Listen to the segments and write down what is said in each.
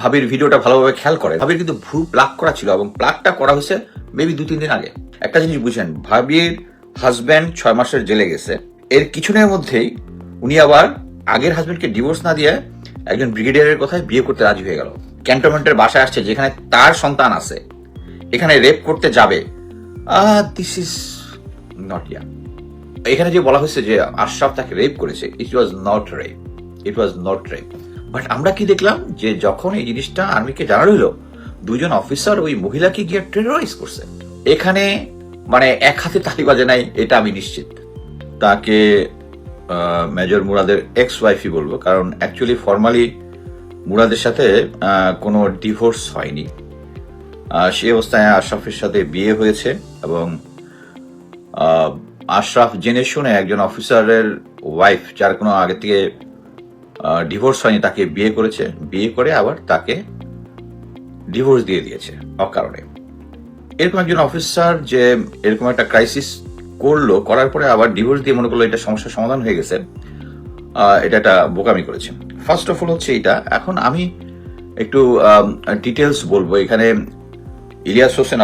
ভাবির ভিডিওটা ভালোভাবে খেয়াল করে। ভাবির কিন্তু ভ্রু প্লাক করা ছিল এবং প্লাকটা করা হয়েছে মেবি দু, তিন দিন আগে। একটা জিনিস বুঝেন, ভাবির হাজব্যান্ড ছয় মাসের জেলে গেছে। এর কিছুদিনের মধ্যেই উনি আবার আগের হাজব্যান্ডকে ডিভোর্স না দিয়ে একজন ব্রিগেডিয়ারের কথায় বিয়ে করতে রাজি হয়ে গেল। ক্যান্টনমেন্টের বাসায় আসছে, যেখানে তার সন্তান আছে। এখানে রেপ করতে যাবে। দিস ইজ নট ইয়া এখানে যে বলা হয়েছে যে আশরাফ তাকে রেপ করেছে it was not rape it was not rape but আমরা কি দেখলাম? যে যখন এই জিনিসটা আর্মিকে জানানো হলো, দুজন অফিসার ওই মহিলাকে গিয়ে টেরোরাইজ করছে। এখানে মানে এক হাতে তালি বাজে নাই, এটা আমি নিশ্চিত। তাকে মেজর মুরাদের এক্স ওয়াইফই বলব, কারণ অ্যাকচুয়ালি ফর্মালি মুরাদের সাথে কোনো ডিভোর্স হয়নি। সেই অবস্থায় আশরাফের সাথে বিয়ে হয়েছে এবং আশরাফ জেনে শুনে একজন অফিসারের ওয়াইফ যার কোনো আগে থেকে ডিভোর্স হয়নি, তাকে বিয়ে করেছে। বিয়ে করে আবার তাকে ডিভোর্স দিয়ে দিয়েছে, অকারণে। এরকম একজন অফিসার যে এরকম একটা ক্রাইসিস করল, করার পরে আবার ডিভোর্স দিয়ে মনে করল এটা সমস্যার সমাধান হয়ে গেছে এটা একটা বোকামি করেছে। ফার্স্ট অফ অল হচ্ছে এটা, এখন আমি একটু ডিটেলস বলব। এখানে ইলিয়াস হোসেন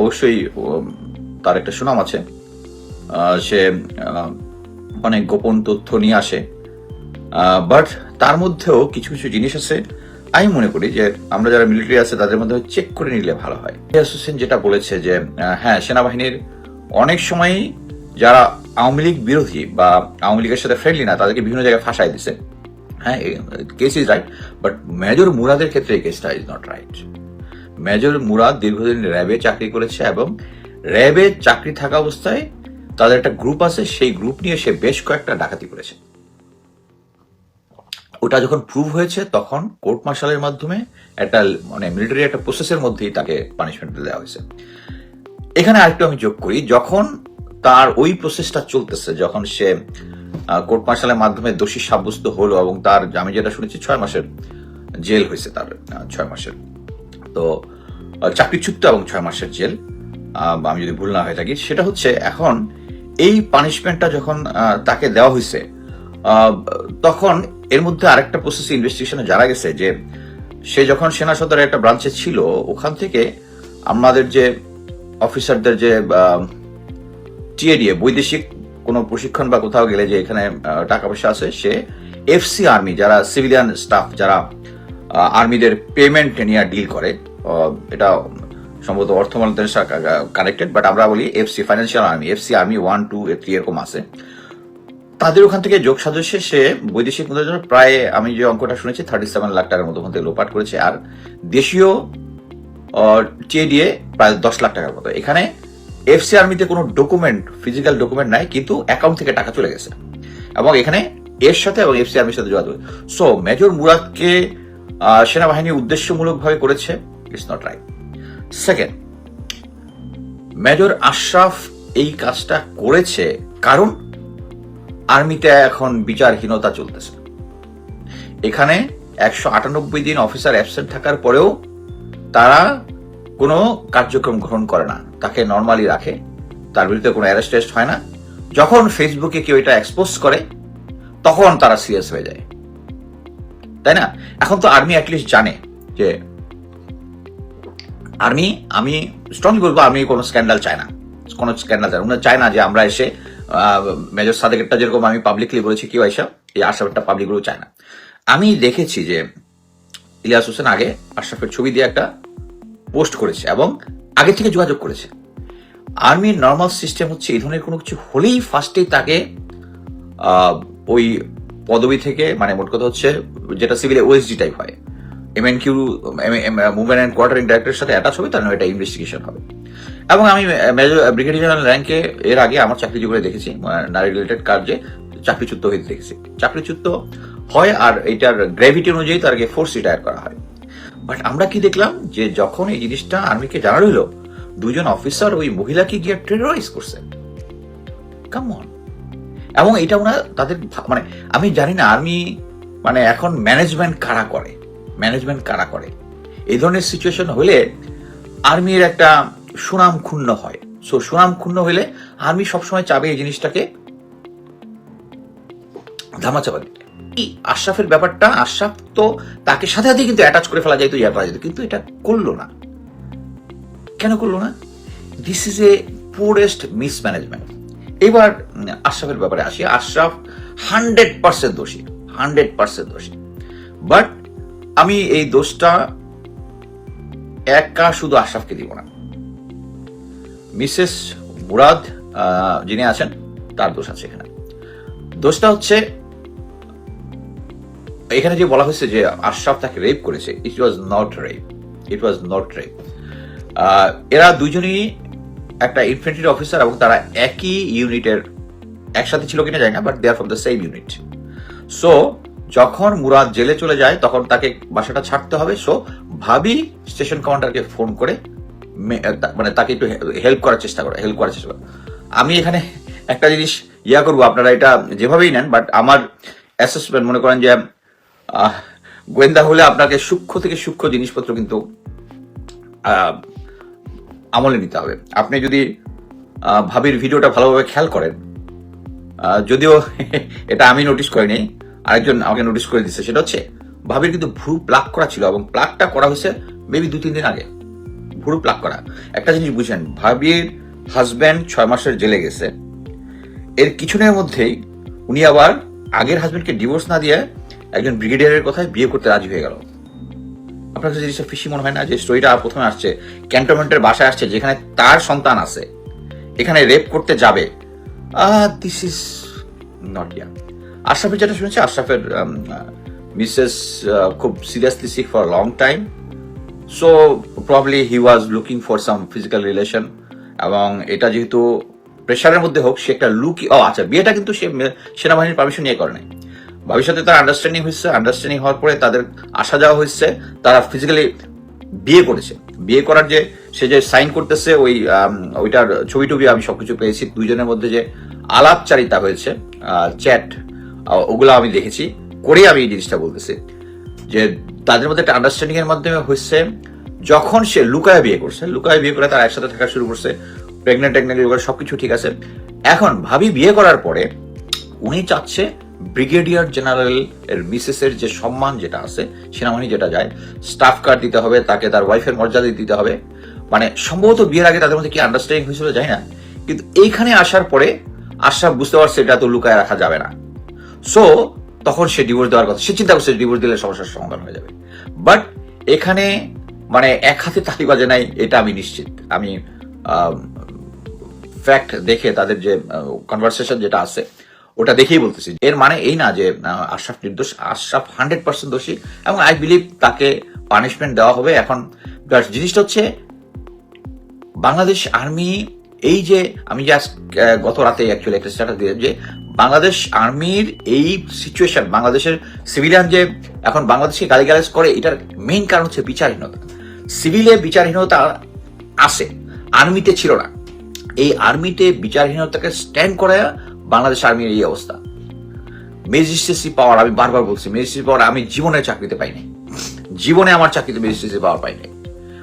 অবশ্যই তার একটা সুনাম আছে। সে অনেক গোপন তথ্য নিয়ে আসে। বাট তার মধ্যেও কিছু কিছু জিনিস আছে। আমি মনে করি যে আমরা যারা মিলিটারি আছে, তাদের মধ্যে চেক করে নিলে ভালো হয়। হোসেন যেটা বলেছে যে হ্যাঁ সেনাবাহিনীর অনেক সময়ই যারা আওয়ামী লীগ বিরোধী বা আওয়ামী লীগের সাথে ফ্রেন্ডলি না, তাদেরকে বিভিন্ন জায়গায় ফাঁসাই দিছে। হ্যাঁ case is right but major মুরাদের ক্ষেত্রে এই কেসটা is not right major Murad দীর্ঘদিন র্যাবে চাকরি করেছে এবং র্যাবে চাকরি থাকা অবস্থায় তাদের একটা গ্রুপ আছে, সেই গ্রুপ নিয়ে সে বেশ কয়েকটা ডাকাতি করেছে। ওটা যখন প্রুভ হয়েছে, তখন কোর্ট মার্শালের মাধ্যমে একটা মানে মিলিটারি একটা প্রসেসের মধ্যেই তাকে পানিশমেন্ট দেওয়া হয়েছে। এখানে আরেকটু আমি যোগ করি, যখন তার ওই প্রসেসটা চলতেছে, যখন সে কোর্ট মার্শালের মাধ্যমে দোষী সাব্যস্ত হলো এবং তার, আমি যেটা শুনেছি, ছয় মাসের জেল হয়েছে তার ছয় মাসের। তো চাকরিচ্যুত এবং ছয় মাসের জেল আমি যদি ভুল না হয়ে থাকি, সেটা হচ্ছে এখন এই পানিশমেন্টটা যখন তাকে দেওয়া হয়েছে তখন এর মধ্যে আরেকটা প্রসেস ইনভেস্টিগেশনে জানা গেছে যে সে যখন সেনা সদরের একটা ব্রাঞ্চে ছিল, ওখান থেকে আমাদের যে অফিসারদের যে টিএডিএ বৈদেশিক কোনো প্রশিক্ষণ বা কোথাও গেলে যে এখানে টাকা পয়সা আছে, সে এফসি আর্মি যারা সিভিলিয়ান স্টাফ যারা আর্মিদের পেমেন্ট নিয়ে ডিল করে এটা সম্ভবত অর্থ মন্ত্রণালয়ের সাথে কানেক্টেড বাট আমরা বলি FC financial army FC army one two three এরকম আছে। তাদের ওখান থেকে যোগ সাজস্যে সে বৈদেশিক মুদ্রার জন্য প্রায়, আমি যে অঙ্কটা শুনেছি থার্টি সেভেন লাখ টাকার মতো থেকে লোপাট করেছে। আর দেশীয় চেয়ে প্রায় দশ লাখ টাকার মতো। এখানে এফসি আর্মিতে কোনো ডকুমেন্ট ফিজিক্যাল ডকুমেন্ট নাই, কিন্তু অ্যাকাউন্ট থেকে টাকা চলে গেছে। এবং এখানে এর সাথে এবং এফসি আর্মির সাথে যোগাযোগ। সো মেজর মুরাদকে সেনাবাহিনী উদ্দেশ্যমূলকভাবে করেছে it's not right second major Ashraf এই কাজটা করেছে কারণ আর্মিতে এখন বিচারহীনতা চলতেছে। এখানে একশো আটানব্বই দিন অফিসার অ্যাবসেন্ট থাকার পরেও তারা কোনো কার্যক্রম গ্রহণ করে না। তাকে নর্মালি রাখে, তার বিরুদ্ধে কোনো অ্যারেস্ট টেস্ট হয় না। যখন ফেসবুকে কেউ এটা এক্সপোজ করে, তখন তারা সিরিয়াস হয়ে যায়। তাই না? এখন তো আর্মি অ্যাটলিস্ট জানে যে আর্মি, আমি স্ট্রংলি বলব আর্মি কোনো স্ক্যান্ডাল চায় না। কোনো স্ক্যান্ডাল চায় না। চায় না যে আমরা এসে মেজর সাদেকেরটা যেরকম আমি পাবলিকলি বলেছি কেউ এসে এই আশরাফেরটা পাবলিকগুলো চায় না। আমি দেখেছি যে ইলিয়াস হোসেন আগে আশরাফের ছবি দিয়ে একটা পোস্ট করেছে এবং আগে থেকে যোগাযোগ করেছে। আর্মির নর্মাল সিস্টেম হচ্ছে এই ধরনের কোনো কিছু হলেই ফার্স্টেই তাকে ওই পদবি থেকে মানে মোট কথা হচ্ছে যেটা সিভিল ওএসডি টাইপ হয়। M N Q movement and quartering ডাইরেক্টরের সাথে অ্যাটাচ হবে তার এটা ইনভেস্টিগেশন হবে। এবং আমি মেজর ব্রিগেডিয়ার জেনারেল র্যাঙ্কে এর আগে আমার চাকরি জীবনে দেখেছি নারী রিলেটেড কার্যে চাকরিচ্যুত হইতে দেখেছি। চাকরিচ্যুত হয় আর এটার গ্র্যাভিটি অনুযায়ী তারকে ফোর্স রিটায়ার করা হয়। বাট আমরা কি দেখলাম যে যখন এই জিনিসটা আর্মিকে জানা হলো দুজন অফিসার ওই মহিলাকে গিয়ে টেরোরাইজ করছে। কেমন এবং এটা ওনারা তাদের মানে আমি জানি না আর্মি মানে এখন ম্যানেজমেন্ট কারা করে? ম্যানেজমেন্ট কারা করে? এই ধরনের সিচুয়েশন হলে আর্মির একটা সুনাম ক্ষুণ্ণ হয়। সো সুনাম ক্ষুণ্ণ হলে আর্মি সবসময় চাবে এই জিনিসটাকে ধামাচাপা দিতে। আশরাফের ব্যাপারটা, আশরাফ তো তাকে সাথে সাথে কিন্তু অ্যাটাচ করে ফেলা যায় তো ইয়া করা যেত কিন্তু এটা করল না। কেন করল না? This is a purest mismanagement এবার, আশরাফের ব্যাপারে আসি। আশরাফ হান্ড্রেড পার্সেন্ট দোষী। হান্ড্রেড পার্সেন্ট দোষী। বাট আমি এই দোষটা একা শুধু আশরাফকে দিব না। মিসেস মুরাদ যিনি আছেন, তার দোষ আছে এখানে। দোষটা হচ্ছে, এখানে যে বলা হয়েছে যে আশরাফ তাকে রেপ করেছে it was not rape it was not rape এরা দুজনই একটা ইনফেন্ট্রি অফিসার এবং তারা একই ইউনিটের একসাথে ছিল কিনা যায় না but they are from the same unit so যখন মুরাদ জেলে চলে যায়, তখন তাকে বাসাটা ছাড়তে হবে সো ভাবি স্টেশন কমান্ডারকে ফোন করে মানে তাকে একটু হেল্প করার চেষ্টা করে হেল্প করার চেষ্টা করে। আমি এখানে একটা জিনিস ইয়া করব, আপনারা এটা যেভাবেই নেন বাট আমার অ্যাসেসমেন্ট মনে করেন যে গোয়েন্দা হলে আপনাকে সূক্ষ্ম থেকে সূক্ষ্ম জিনিসপত্র কিন্তু আমলে নিতে হবে। আপনি যদি ভাবির ভিডিওটা ভালোভাবে খেয়াল করেন যদিও এটা আমি নোটিস করিনি, আরেকজন আমাকে নোটিস করে দিচ্ছে সেটা হচ্ছে, ভাবির কিন্তু ভ্রু প্লাক করা ছিল এবং প্লাকটা করা হয়েছে মেবি দু তিন দিন আগে। ভ্রু প্লাক করা। একটা জিনিস বুঝেন, ভাবির হাজব্যান্ড ছয় মাসের জেলে গেছে। এর কিছুদিনের মধ্যেই উনি আবার আগের হাজব্যান্ডকে ডিভোর্স না দিয়ে একজন ব্রিগেডিয়ারের কথায় বিয়ে করতে রাজি হয়ে গেল। আপনার কাছে জিনিসটা ফিসি মনে হয় না? যে স্টোরিটা প্রথমে আসছে ক্যান্টনমেন্টের বাসায় আসছে, যেখানে তার সন্তান আছে। এখানে রেপ করতে যাবে। দিস ইজ নট ইয়া আশরাফের যেটা শুনেছি, আশরাফের মিসেস খুব seriously sick for long time so probably he was looking for some physical relation এবং এটা যেহেতু প্রেশারের মধ্যে হোক, সে একটা লুকি ও আচ্ছা বিয়েটা কিন্তু সে সেনাবাহিনীর পারমিশন নিয়ে করে নাই। ভবিষ্যতে তার আন্ডারস্ট্যান্ডিং হয়েছে আন্ডারস্ট্যান্ডিং হওয়ার পরে তাদের আসা যাওয়া হয়েছে, তারা ফিজিক্যালি বিয়ে করেছে। বিয়ে করার যে সে যে সাইন করতেছে, ওই ওইটার ছবি টবি আমি সবকিছু পেয়েছি। দুইজনের মধ্যে যে আলাপচারিতা হয়েছে চ্যাট ওগুলো আমি দেখেছি। করেই আমি এই জিনিসটা বলতেছি। যে তাদের মধ্যে একটা আন্ডারস্ট্যান্ডিং এর মাধ্যমে হচ্ছে যখন সে লুকায় বিয়ে করছে, লুকায় বিয়ে করে তারা একসাথে থাকা শুরু করছে প্রেগনেন্ট টেগনেন্ট করে সবকিছু ঠিক আছে। এখন ভাবি বিয়ে করার পরে উনি চাচ্ছে ব্রিগেডিয়ার জেনারেল এর মিসেস এর যে সম্মান যেটা আছে, সেনাবাহিনী যেটা যায় স্টাফ কার্ড দিতে হবে, তাকে তার ওয়াইফের মর্যাদা দিতে হবে। মানে সম্ভবত বিয়ের আগে তাদের মধ্যে কি আন্ডারস্ট্যান্ডিং হয়েছিল যাই না। কিন্তু এইখানে আসার পরে আশরাফ বুঝতে পারছে এটা তো লুকায় রাখা যাবে না। সো তখন সে ডিভোর্স দেওয়ার কথা, সে চিন্তা করছে ডিভোর্স দিলে সমস্যার সমাধান হয়ে যাবে। বাট এখানে মানে এক হাতে তালি বাজে নাই, এটা আমি নিশ্চিত। আমি ফ্যাক্ট দেখে তাদের যে কনভারসেশন যেটা আছে, ওটা দেখেই বলতেছি। এর মানে এই না যে আশরাফ নির্দোষ, আশরাফ হান্ড্রেড পার্সেন্ট দোষী, এবং আই বিলিভ তাকে পানিশমেন্ট দেওয়া হবে। এখন জিনিসটা হচ্ছে, বাংলাদেশ আর্মি এই যে আমি যে গত রাতে অ্যাকচুয়ালি একটা স্ট্যাটাস দিয়ে যে বাংলাদেশ আর্মির এই সিচুয়েশন বাংলাদেশের সিভিলিয়ান যে এখন বাংলাদেশকে গালিগালাজ করে, এটার মেইন কারণ হচ্ছে বিচারহীনতা। সিভিলে বিচারহীনতা আছে আর্মিতে ছিল না। এই আর্মিতে বিচারহীনতাকে স্ট্যান্ড করা বাংলাদেশ আর্মির এই অবস্থা। ম্যাজিস্ট্রেসি পাওয়ার আমি বারবার বলছি ম্যাজিস্ট্রেসি পাওয়ার আমি জীবনে চাকরিতে পাইনি। জীবনে আমার চাকরিতে ম্যাজিস্ট্রেসি পাওয়ার পাইনি।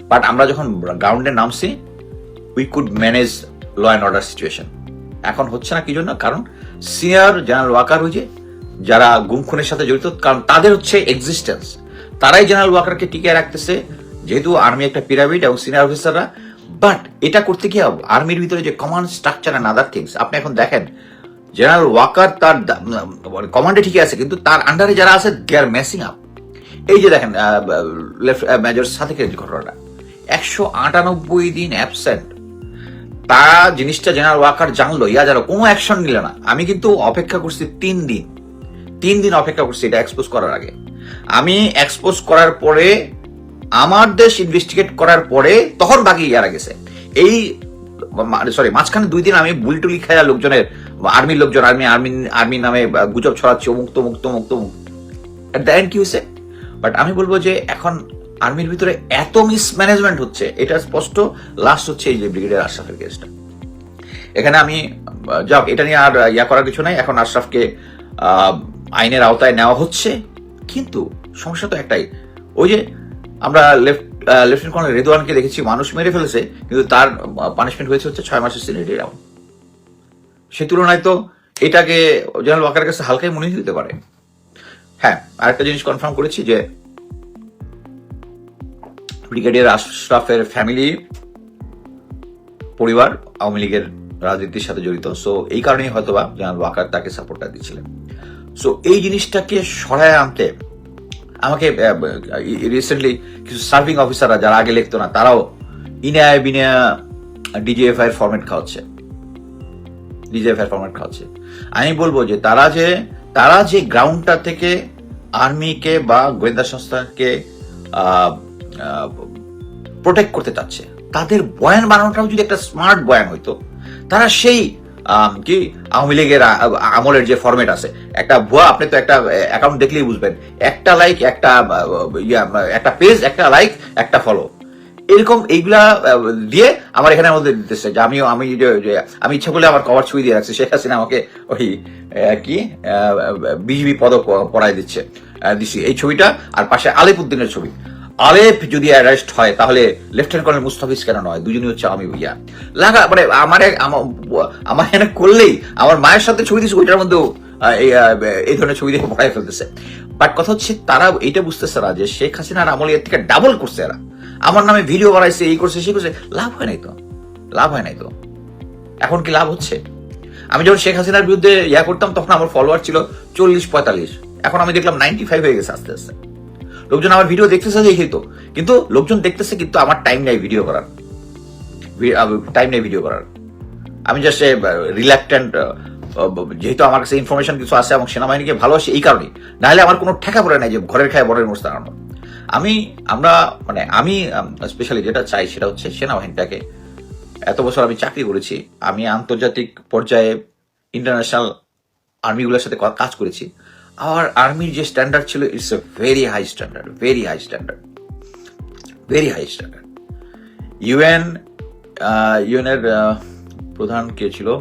বাট আমরা যখন গ্রাউন্ডে নামছি we could manage law and order situation এখন হচ্ছে না কি জন্য? কারণ সিনিয়র জেনারেল ওয়াকার হয়েছে যারা গুম খুনের সাথে জড়িত, কারণ তাদের হচ্ছে এক্সিস্টেন্স তারাই জেনারেল ওয়াকারকে টিকিয়ে রাখতেছে, যেহেতু আর্মি একটা পিরামিড এবং সিনিয়র অফিসাররা বাট এটা করতে কি হবে আর্মির ভিতরে যে command structure and other things আপনি এখন দেখেন জেনারেল ওয়াকার তার কমান্ডে ঠিকই আছে, কিন্তু তার আন্ডারে যারা আছে দে আর মেসিং আপ এই যে দেখেন মেজর সাথে ঘটনাটা। একশো আটানব্বই দিন অ্যাবসেন্ট তা জিনিসটা জেনারেল ওয়াকার জানলো, ইয়া জানো, কোনো অ্যাকশন নিল না। আমি কিন্তু অপেক্ষা করছি তিন দিন। তিন দিন অপেক্ষা করছি এটা এক্সপোজ করার আগে। আমি এক্সপোজ করার পরে, আমার দেশ ইনভেস্টিগেট করার পরে তখন বাকি ইয়ারা গেছে। এই সরি মাঝখানে দুই দিন আমি বুলটুলি খায়া লোকজনের আর্মির লোকজন আর্মি আর্মি আর্মি নামে গুজব ছড়াচ্ছে, অমুক, তমুক তমুক তমুক। এট দ্য এন্ড কি হয়েছে বাট আমি বলব যে এখন আর্মির ভিতরে এত মিসম্যানেজমেন্ট হচ্ছে, এটা স্পষ্ট। লাস্ট হচ্ছে এই যে ব্রিগেডিয়ার আশরাফের কেসটা এখানে আমি, যাক, এটা নিয়ে আর ইয়া করার কিছু নাই। এখন আশরাফকে আইনের আওতায় নেওয়া হচ্ছে। কিন্তু সমস্যা তো একটাই, ওই যে আমরা লেফট লেফটেন্যান্ট কর্নেল রেদওয়ানকে দেখেছি, মানুষ মেরে ফেলেছে, কিন্তু তার পানিশমেন্ট হয়েছে হচ্ছে ছয় মাসের রাউন্ড সে তুলনায় তো এটাকে জেনারেল ওয়াকারের কাছে হালকাই মনে দিতে পারে। হ্যাঁ আরেকটা জিনিস কনফার্ম করেছি যে ব্রিগেডিয়ার আশরাফের ফ্যামিলি পরিবার, আওয়ামী লীগের রাজনীতির সাথে জড়িত। সো এই কারণেই হয়তোবা জেনারেল ওয়াকার তাকে সাপোর্টটা দিচ্ছিলেন। সো এই জিনিসটাকে সরায় আনতে আমাকে রিসেন্টলি কিছু সার্ভিং অফিসাররা যারা আগে লিখতো না, তারাও ইনায় বিনা ডিজিএফআই এর ফরম্যাট খাওয়াচ্ছে। ডিজিএফআই ফরম্যাট খাওয়াচ্ছে। আমি বলব যে তারা যে তারা যে গ্রাউন্ডটা থেকে আর্মিকে বা গোয়েন্দা সংস্থাকে প্রোটেক্ট করতে চাচ্ছে। তাদের বয়ান বানানোটাও যদি একটা স্মার্ট বয়ান হইতো, তারা সেই কি, আওয়ামী লীগের আমলের যে ফরম্যাট আছে, একটা ভুয়া, আপনি তো একটা অ্যাকাউন্ট দেখলেই বুঝবেন, একটা লাইক একটা একটা পেজ একটা লাইক একটা ফলো এরকম এইগুলা দিয়ে আমার এখানে আমাদের দিতেছে যে আমিও, আমি আমি ইচ্ছা করলে আমার কভার ছবি দিয়ে রাখছি। শেখ হাসিনা আমাকে ওই কি বিজিবি পদক পড়াই দিচ্ছে দিছি। এই ছবিটা, আর পাশে আলিপুদ্দিনের ছবি। আলেপ যদি অ্যারেস্ট হয়, তাহলে লেফটেন্যান্ট কর্নেল মুস্তাফিজ কেন নয়? দুজনই হচ্ছে আমি ভুইয়া। লাগা মানে আমার আমার এখানে করলেই আমার মায়ের সাথে ছবি দিচ্ছে ওইটার মধ্যেও এই ধরনের ছবি দেখে পড়াই ফেলতেছে। বাট কথা হচ্ছে, তারা এইটা বুঝতেছে না যে শেখ হাসিনার আমলে এর থেকে ডাবল করছে এরা। আমার নামে ভিডিও বানাইছে, এই করছে সে করছে, লাভ হয় নাই তো। লাভ হয় নাই তো। এখন কি লাভ হচ্ছে? আমি যখন শেখ হাসিনার বিরুদ্ধে ইয়া করতাম, তখন আমার ফলোয়ার ছিল চল্লিশ পঁয়তাল্লিশ। এখন আমি দেখলাম নাইনটি ফাইভ হয়ে গেছে আস্তে আস্তে। লোকজন আমার ভিডিও দেখতেছে দেখেই তো। কিন্তু লোকজন দেখতেছে কিন্তু আমার টাইম নেই ভিডিও করার। টাইম নেই ভিডিও করার। আমি জাস্ট রিল্যাক্টেন্ট যেহেতু আমার কাছে ইনফরমেশন কিছু আছে এবং সেনাবাহিনীকে ভালোবাসি এই কারণেই। নাহলে আমার কোনো ঠেকা পড়ে নাই যে ঘরের খায় বড়ের মোস্ত আনানো আমি, আমরা মানে আমি স্পেশালি যেটা চাই সেটা হচ্ছে সেনাবাহিনীটাকে। এত বছর আমি চাকরি করেছি, আমি আন্তর্জাতিক পর্যায়ে ইন্টারন্যাশনাল আর্মিগুলোর সাথে কাজ করেছি। আমার আর্মির যে স্ট্যান্ডার্ড ছিল it's a very high standard very high standard very high standard UN ইউএনের প্রধান কে ছিল?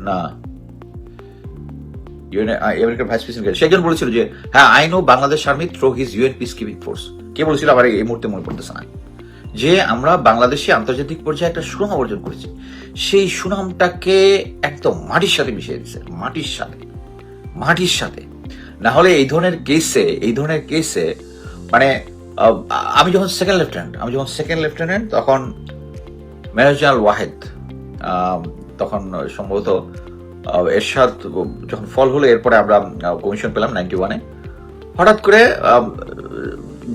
না। ইউএন আমেরিকার ভাইস প্রেসিডেন্ট সেজন বলেছিল যে হ্যাঁ I know Bangladesh army through his UN peace keeping force কে বলেছিল? আবার এই মুহূর্তে মনে পড়তেছে না। যে আমরা বাংলাদেশে আন্তর্জাতিক পর্যায়ে একটা সুনাম অর্জন করেছি। সেই সুনামটাকে একদম মাটির সাথে মিশিয়ে দিচ্ছে মাটির সাথে। মাটির সাথে। না হলে এই ধরনের কেসে এই ধরনের কেসে মানে আমি যখন সেকেন্ড লেফটেন্যান্ট আমি যখন সেকেন্ড লেফটেন্যান্ট তখন মেজর জেনারেল ওয়াহেদ তখন সম্ভবত এরশাদ, যখন ফল হলো, এরপরে আমরা কমিশন পেলাম নাইনটি ওয়ানে হঠাৎ করে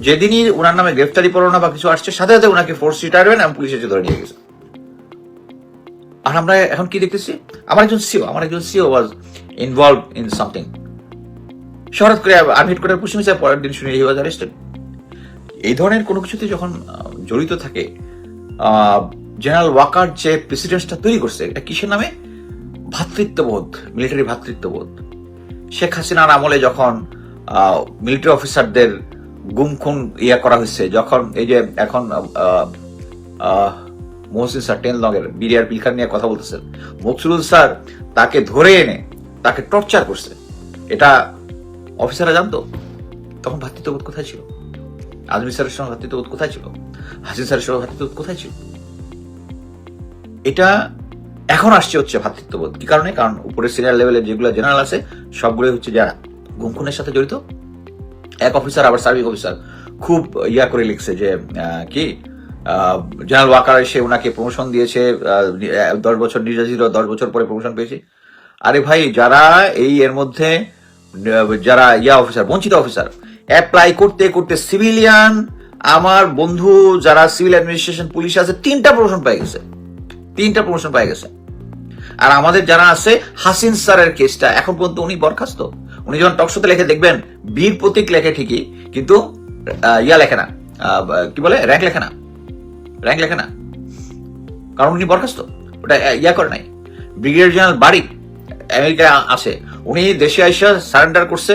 যেদিনই ওনার নামে গ্রেফতারি পরোয়ানা বা কিছু আসছে, সাথে সাথে ওনাকে ফোর্স রিটায়ারমেন্ট এবং পুলিশ এসে ধরে নিয়ে গেছে। আর আমরা এখন কি দেখতেছি? আমার একজন সিও আমার একজন CO was involve in something হঠাৎ করে আর্মি হেডকোয়ার্টার পুষে মিশে পরের দিন শুনে হি ওয়াজ অ্যারেস্টেড এই ধরনের কোনো কিছুতে যখন জড়িত থাকে জেনারেল ওয়াকার যে প্রেসিডেন্টটা তৈরি করছে, এটা কিসের নামে? ভ্রাতৃত্ববোধ মিলিটারি ভ্রাতৃত্ববোধ শেখ হাসিনার আমলে যখন মিলিটারি অফিসারদের গুম, খুন ইয়া করা হয়েছে, যখন এই যে এখন মহসিন স্যার, টেন লগের বিরিয়ার পিলখান নিয়ে কথা বলতেছেন মকসুরুল স্যার তাকে ধরে এনে, তাকে টর্চার করছে। এটা অফিসাররা জানতো? তখন ভ্রাতৃত্ববোধ কোথায় ছিল? আজমি স্যারের সঙ্গে ভ্রাতৃত্ববোধ কোথায় ছিল? হাসিন স্যারের সঙ্গে ভ্রাতৃত্ববোধ কোথায় ছিল? এটা এখন আসছে হচ্ছে ভ্রাতৃত্ববোধ কি কারণে? কারণ উপরের সিনিয়র লেভেলের যেগুলো জেনারেল আছে, সবগুলোই হচ্ছে যারা গুম খুনের সাথে জড়িত। এক অফিসার আবার সার্ভিং অফিসার খুব ইয়া করে লিখছে যে কি? জেনারেল ওয়াকার এসে ওনাকে প্রমোশন দিয়েছে দশ বছর নির্যাতিত, দশ বছর পরে প্রমোশন পেয়েছে। আরে ভাই, যারা এই এর মধ্যে যারা ইয়া অফিসার বঞ্চিত অফিসার অ্যাপ্লাই করতে করতে সিভিলিয়ান আমার বন্ধু যারা সিভিল অ্যাডমিনিস্ট্রেশন পুলিশ আছে, তিনটা প্রমোশন পাই গেছে। তিনটা প্রমোশন পাই গেছে। আর আমাদের যারা আছে, হাসিন স্যারের কেসটা এখন পর্যন্ত উনি বরখাস্ত। উনি যখন টকশোতে লেখে, দেখবেন, বীর প্রতীক লেখে ঠিকই, কিন্তু ইয়া লেখে না। কি বলে? র্যাঙ্ক লেখে না। র্যাঙ্ক লেখে না। কারণ উনি বরখাস্ত। ওটা ইয়া করে নাই। ব্রিগেডিয়ার জেনারেল বাড়ি আমেরিকা আছে। উনি দেশে আইসা সারেন্ডার করছে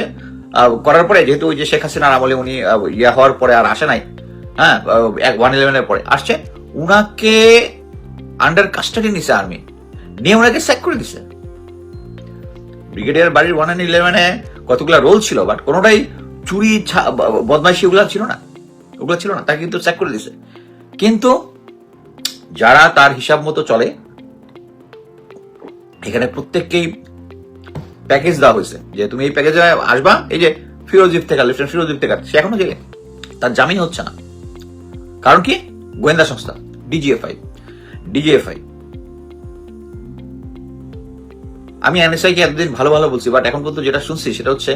করার পরে যেহেতু ওই যে শেখ হাসিনার আমলে উনি ইয়া হওয়ার পরে আর আসে নাই হ্যাঁ ওয়ান ইলেভেনের পরে আসছে, উনাকে আন্ডার কাস্টাডি নিছে আর্মি নিয়ে ওনাকে স্যাক করে দিছে। ব্রিগেডিয়ার বাড়ির ওয়ান ইলেভেনে কতগুলো রোল ছিল বাট কোনোটাই চুরি বদমাইশি ওগুলো ছিল না। ওগুলো ছিল না, তাকে কিন্তু স্যাক করে দিছে। কিন্তু যারা তার হিসাব মতো চলে এখানে প্রত্যেককেই প্যাকেজ দেওয়া হয়েছে। যে তুমি এই প্যাকেজে আসবা, এই যে ফিরোজিফ থেকে লেফটেন্যান্ট ফিরোজিফ থেকে সে এখনও জেলে তার জামিন হচ্ছে না। কারণ কি? গোয়েন্দা সংস্থা ডিজিএফআই ডিজিএফআই আমি এনএসআই কে এতদিন ভালো ভালো বলছি বাট এখন পর্যন্ত যেটা শুনছি সেটা হচ্ছে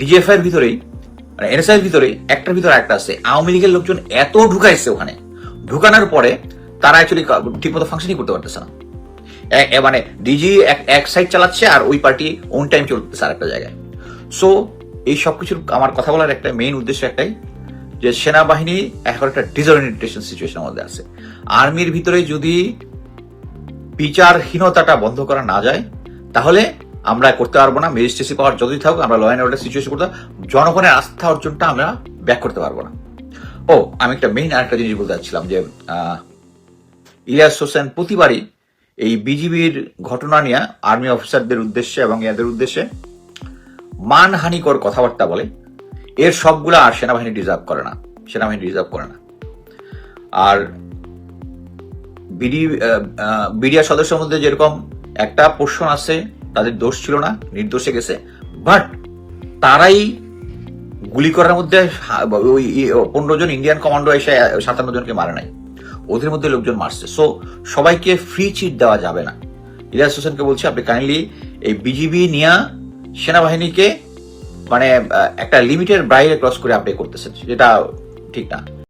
ডিজিএফআই এর ভিতরেই মানে এনএসআই এর ভিতরেই একটার ভিতরে একটা আছে। আওয়ামী লীগের লোকজন এত ঢুকাইছে ওখানে। ঢুকানোর পরে তারা অ্যাকচুয়ালি ঠিকমতো ফাংশনই করতে পারতেছে না। মানে ডিজি এক সাইড চালাচ্ছে আর ওই পার্টি ওন টাইম চলতেছে আর একটা জায়গায়। সো এই সব কিছুর আমার কথা বলার একটা মেইন উদ্দেশ্য একটাই যে সেনাবাহিনী এখন একটা ডিসঅরিয়েন্টেশন সিচুয়েশনের মধ্যে আছে। আর্মির ভিতরে যদি বিচারহীনতাটা বন্ধ করা না যায়, তাহলে আমরা করতে পারব না ম্যাজিস্ট্রেসি পাওয়ার যদি থাকুক, আমরা ল অ্যান্ড অর্ডার সিচুয়েশন করতে জনগণের আস্থা অর্জনটা আমরা ব্যাক করতে পারব না। ও আমি একটা মেইন আরেকটা জিনিস বলতে চাচ্ছিলাম যে ইলিয়াস হোসেন প্রতিবারই এই বিজিবির ঘটনা নিয়ে আর্মি অফিসারদের উদ্দেশ্যে এবং এদের উদ্দেশ্যে মানহানিকর কথাবার্তা বলে। এর সবগুলো আর সেনাবাহিনী ডিজার্ভ করে না, সেনাবাহিনী ডিজার্ভ করে না। আর বিডি বিডিআর সদস্যের মধ্যে যেরকম একটা পোর্শন আছে, তাদের দোষ ছিল না, নির্দোষে গেছে। বাট তারাই গুলি করার মধ্যে ওই পনেরো জন ইন্ডিয়ান কমান্ডো এসে সাতান্ন জনকে মারে নাই। ওদের মধ্যে লোকজন মারছে। সো সবাইকে ফ্রি চিট দেওয়া যাবে না। ইলিয়াস হোসেনকে বলছি, আপনি কাইন্ডলি এই বিজিবি নিয়ে সেনাবাহিনীকে মানে একটা লিমিটের বাইরে ক্রস করে আপনি করতেছেন, যেটা ঠিক না।